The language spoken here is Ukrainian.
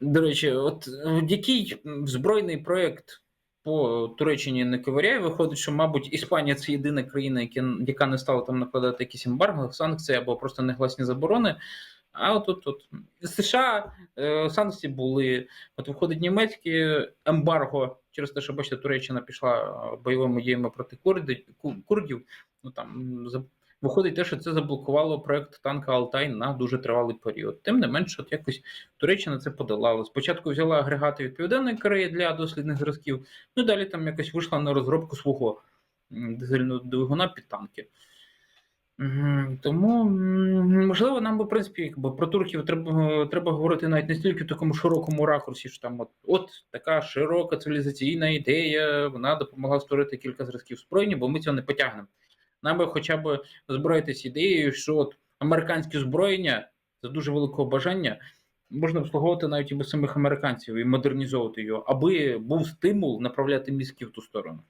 До речі, от е, який збройний проєкт по Туреччині не ковиряє, виходить, що, мабуть, Іспанія це єдина країна, яка, не стала там накладати якісь ембарго, санкції або просто негласні заборони. А от тут, от США е, санкції були. От виходить німецьке ембарго через те, що бачите, Туреччина пішла бойовими діями проти курди, курдів. Ну там виходить те, що це заблокувало проект танка Алтай на дуже тривалий період. Тим не менше, от якось Туреччина це подолала. Спочатку взяла агрегати від Південної Кореї для дослідних зразків, ну далі там якось вийшла на розробку свого дизельного двигуна під танки. Тому можливо, нам би в принципі якби про турків треба, треба говорити навіть не стільки в такому широкому ракурсі, що там от, от така широка цивілізаційна ідея, вона допомогла створити кілька зразків збройні, бо ми цього не потягнемо. Нам би хоча б озброїтися ідеєю, що от американське зброєння за дуже великого бажання можна обслуговувати навіть і без самих американців і модернізовувати його, аби був стимул направляти мізки в ту сторону.